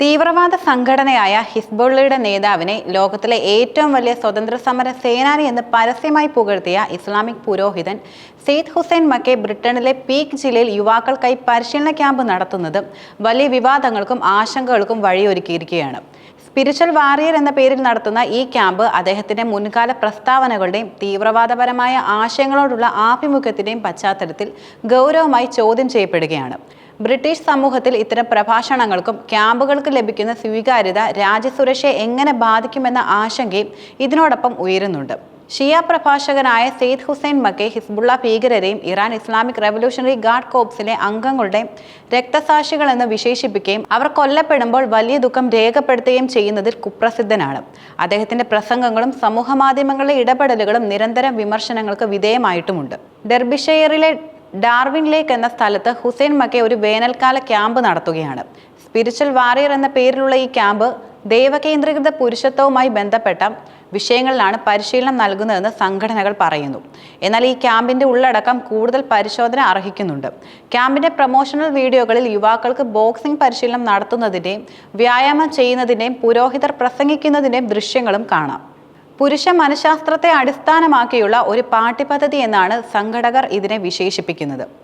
തീവ്രവാദ സംഘടനയായ ഹിസ്ബുള്ളയുടെ നേതാവിനെ ലോകത്തിലെ ഏറ്റവും വലിയ സ്വതന്ത്ര സമര സേനാനി എന്ന് പരസ്യമായി പുകഴ്ത്തിയ ഇസ്ലാമിക് പുരോഹിതൻ സെയ്ദ് ഹുസൈൻ മക്കെ ബ്രിട്ടനിലെ പീക്ക് ജില്ലയിൽ യുവാക്കൾക്കായി പരിശീലന ക്യാമ്പ് നടത്തുന്നതും വലിയ വിവാദങ്ങൾക്കും ആശങ്കകൾക്കും വഴിയൊരുക്കിയിരിക്കുകയാണ്. സ്പിരിച്വൽ വാറിയർ എന്ന പേരിൽ നടത്തുന്ന ഈ ക്യാമ്പ് അദ്ദേഹത്തിന്റെ മുൻകാല പ്രസ്താവനകളുടെയും തീവ്രവാദപരമായ ആശയങ്ങളോടുള്ള ആഭിമുഖ്യത്തിന്റെയും പശ്ചാത്തലത്തിൽ ഗൗരവമായി ചോദ്യം ചെയ്യപ്പെടുകയാണ്. ബ്രിട്ടീഷ് സമൂഹത്തിൽ ഇത്തരം പ്രഭാഷണങ്ങൾക്കും ക്യാമ്പുകൾക്ക് ലഭിക്കുന്ന സ്വീകാര്യത രാജ്യസുരക്ഷയെ എങ്ങനെ ബാധിക്കുമെന്ന ആശങ്കയും ഇതിനോടൊപ്പം ഉയരുന്നുണ്ട്. ഷിയ പ്രഭാഷകനായ സെയ്ദ് ഹുസൈൻ മക്കെ ഹിസ്ബുള്ള ഭീകരരെയും ഇറാൻ ഇസ്ലാമിക് റവല്യൂഷണറി ഗാർഡ് കോപ്സിലെ അംഗങ്ങളുടെയും രക്തസാക്ഷികളെന്ന് വിശേഷിപ്പിക്കുകയും അവർ കൊല്ലപ്പെടുമ്പോൾ വലിയ ദുഃഖം രേഖപ്പെടുത്തുകയും ചെയ്യുന്നതിൽ കുപ്രസിദ്ധനാണ്. അദ്ദേഹത്തിന്റെ പ്രസംഗങ്ങളും സമൂഹ മാധ്യമങ്ങളിലെ ഇടപെടലുകളും നിരന്തരം വിമർശനങ്ങൾക്ക് വിധേയമായിട്ടുമുണ്ട്. ഡെർബിഷെയറിലെ ഡാർവിൻ ലേക്ക് എന്ന സ്ഥലത്ത് ഹുസൈൻ മക്കെ ഒരു വേനൽക്കാല ക്യാമ്പ് നടത്തുകയാണ്. സ്പിരിച്വൽ വാറിയർ എന്ന പേരിലുള്ള ഈ ക്യാമ്പ് ദൈവകേന്ദ്രീകൃത പുരുഷത്വവുമായി ബന്ധപ്പെട്ട വിഷയങ്ങളിലാണ് പരിശീലനം നൽകുന്നതെന്ന് സംഘടനകൾ പറയുന്നു. എന്നാൽ ഈ ക്യാമ്പിന്റെ ഉള്ളടക്കം കൂടുതൽ പരിശോധന അർഹിക്കുന്നുണ്ട്. ക്യാമ്പിന്റെ പ്രൊമോഷണൽ വീഡിയോകളിൽ യുവാക്കൾക്ക് ബോക്സിംഗ് പരിശീലനം നടത്തുന്നതിന്റെയും വ്യായാമം ചെയ്യുന്നതിന്റെയും പുരോഹിതർ പ്രസംഗിക്കുന്നതിന്റെയും ദൃശ്യങ്ങളും കാണാം. പുരുഷ മനഃശാസ്ത്രത്തെ അടിസ്ഥാനമാക്കിയുള്ള ഒരു പാഠ്യപദ്ധതി എന്നാണ് സംഘടകർ ഇതിനെ വിശേഷിപ്പിക്കുന്നത്.